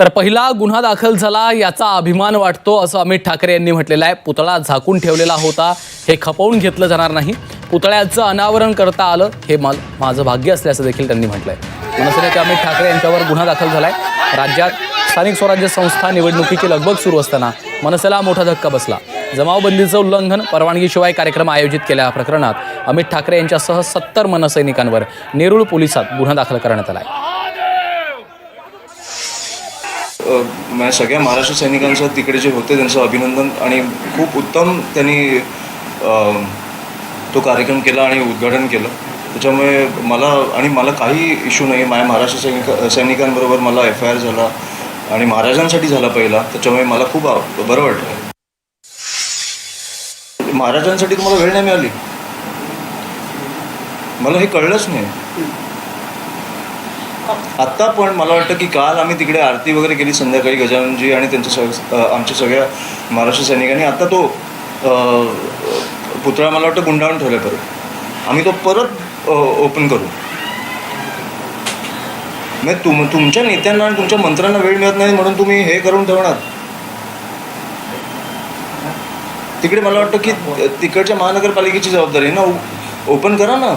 तर पहिला गुन्हा दाखल झाला याचा अभिमान वाटतो असं अमित ठाकरे यांनी म्हटलेलं आहे. पुतळा झाकून ठेवलेला होता हे खपवून घेतलं जाणार नाही. पुतळ्याचं अनावरण करता आलं हे मा माझं भाग्य असल्याचं देखील त्यांनी म्हटलंय. मनसे अमित ठाकरे यांच्यावर गुन्हा दाखल झाला आहे राज्यात स्थानिक स्वराज्य संस्था निवडणुकीची लगबग सुरू असताना मनसेला मोठा धक्का बसला. जमावबंदीचं उल्लंघन परवानगीशिवाय कार्यक्रम आयोजित केल्या प्रकरणात अमित ठाकरे यांच्यासह सत्तर मनसैनिकांवर नेरुळ पोलिसात गुन्हा दाखल करण्यात आला आहे माझ्या सगळ्या महाराष्ट्र सैनिकांचं तिकडे जे होते त्यांचं अभिनंदन आणि खूप उत्तम त्यांनी तो कार्यक्रम केला आणि उद्घाटन केलं. त्याच्यामुळे मला आणि मला काही इश्यू नाही माझ्या महाराष्ट्र सैनिक सैनिकांबरोबर मला एफ आय आर झाला आणि महाराजांसाठी झाला पहिला. त्याच्यामुळे मला खूप बरं वाटलं. महाराजांसाठी तुम्हाला वेळ नाही मिळाली? मला हे कळलंच नाही. आत्ता पण मला वाटतं की काल आम्ही तिकडे आरती वगैरे केली संध्याकाळी गजाननजी आणि त्यांच्या सग आमच्या सगळ्या महाराष्ट्र सैनिकांनी. आता तो पुतळा मला वाटतं गुंडाळून ठेवला परत. आम्ही तो परत ओपन करू. म्हणजे तुम तुमच्या नेत्यांना आणि तुमच्या मंत्र्यांना वेळ मिळत नाही म्हणून तुम्ही हे करून ठेवणार. तिकडे मला वाटतं की तिकडच्या महानगरपालिकेची जबाबदारी ना? ओपन करा ना.